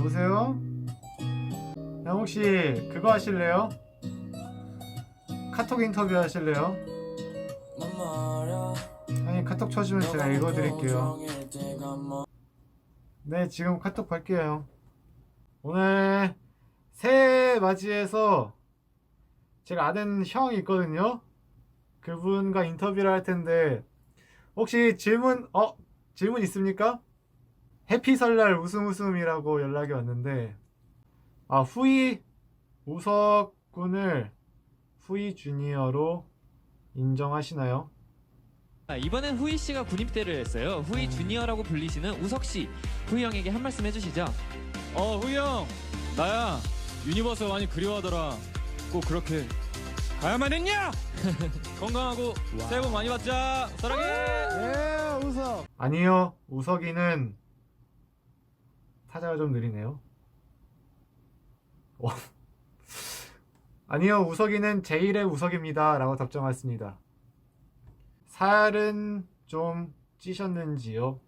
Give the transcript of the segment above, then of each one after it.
여보세요? 형 혹시 그거 하실래요? 카톡 인터뷰 하실래요? 아니 카톡 쳐주면 제가 읽어드릴게요 네 지금 카톡 갈게요 형 오늘 새해 맞이해서 제가 아는 형이 있거든요 그분과 인터뷰를 할 텐데 혹시 질문 어 질문 있습니까? 해피 설날 웃음 웃음이라고 연락이 왔는데 아 후이 우석 군을 후이 주니어로 인정하시나요? 아, 이번엔 후이 씨가 군입대를 했어요. 후이 주니어라고 불리시는 우석 씨, 후이 형에게 한 말씀 해주시죠. 어 후이 형. 나야 유니버스 많이 그리워하더라. 꼭 그렇게 가야만 했냐? 건강하고 새해 복 많이 받자. 사랑해. 예 우석. 아니요 우석이는 타자가 좀 느리네요 어. 아니요 우석이는 제1의 우석입니다 라고 답장 왔습니다 살은 좀 찌셨는지요?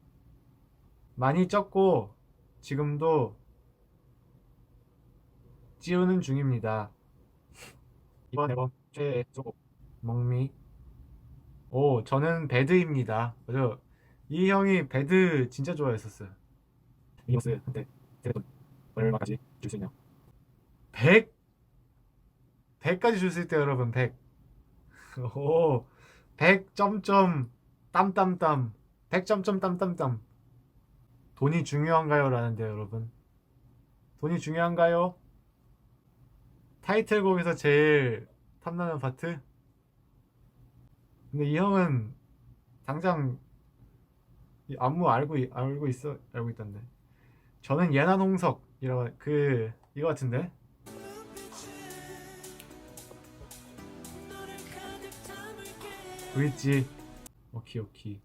많이 쪘고 지금도 찌우는 중입니다 이번 앨범 최애 소곡 먹미 오, 저는 배드입니다. 맞아. 이 형이 배드 진짜 좋아했었어요. 한때 세뱃돈 얼마까지 줄 수 있냐? 100? 100까지 줄 수 있대요, 여러분. 100. 오, 100 점점 땀땀땀. 100 점점 땀땀땀. 돈이 중요한가요? 라는데요, 여러분. 돈이 중요한가요? 타이틀곡에서 제일 탐나는 파트? 근데 이 형은 당장 이 안무 알고 있- 알고 있어 알고 있던데. 저는 예난 홍석이라고 그 이거 같은데. 브릿지 오키 오키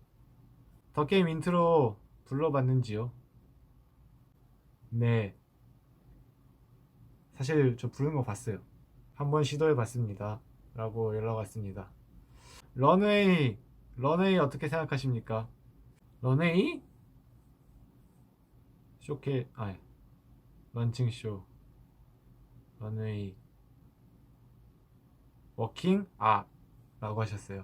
더 게임 인트로 불러봤는지요? 네. 사실 저 부르는 거 봤어요. 한번 시도해 봤습니다. 라고 연락 왔습니다. 런웨이 런웨이 어떻게 생각하십니까? 런웨이? 쇼케 아 런칭 쇼 런웨이 워킹 아 라고 하셨어요.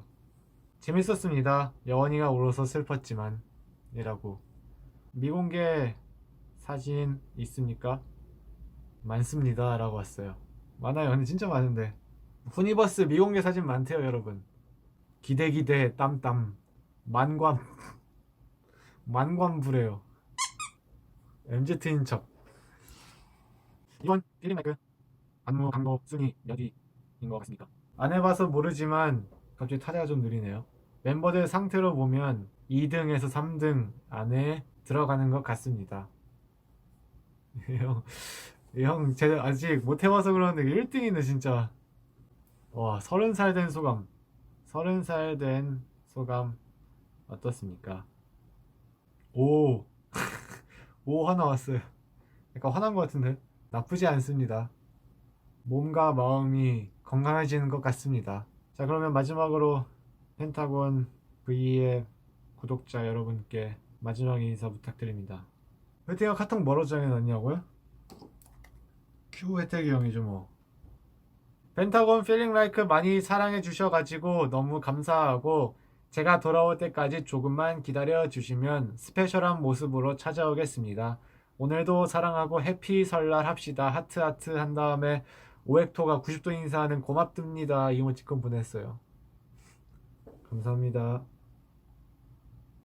재밌었습니다. 여원이가 울어서 슬펐지만 이라고 미공개 사진 있습니까? 많습니다 라고 왔어요. 많아요. 근데 진짜 많은데 후니버스 미공개 사진 많대요 여러분. 기대 기대 땀땀 만관 만관부래요 MZ인 척. 이번 필링마이크 안무 강도 순위 몇 위인 것 같습니까? 안 해봐서 모르지만 갑자기 타자가 좀 느리네요. 멤버들 상태로 보면 2등에서 3등 안에 들어가는 것 같습니다. 형, 형 제가 아직 못 해봐서 그러는데 1등이네 진짜. 와 30살 된 소감. 서른 살된 소감 어떻습니까? 오, 오 하나 왔어요. 약간 화난 것 같은데 나쁘지 않습니다. 몸과 마음이 건강해지는 것 같습니다. 자 그러면 마지막으로 펜타곤 V의 구독자 여러분께 마지막 인사 부탁드립니다. 혜택이가 카톡 뭐로 정해놨냐고요? 큐 혜택이 형이죠 뭐. 펜타곤 필링 라이크 많이 사랑해 주셔가지고 너무 감사하고 제가 돌아올 때까지 조금만 기다려 주시면 스페셜한 모습으로 찾아오겠습니다. 오늘도 사랑하고 해피 설날 합시다. 하트 하트 한 다음에 오엑토가 90도 인사하는 고맙습니다. 이모티콘 보냈어요. 감사합니다.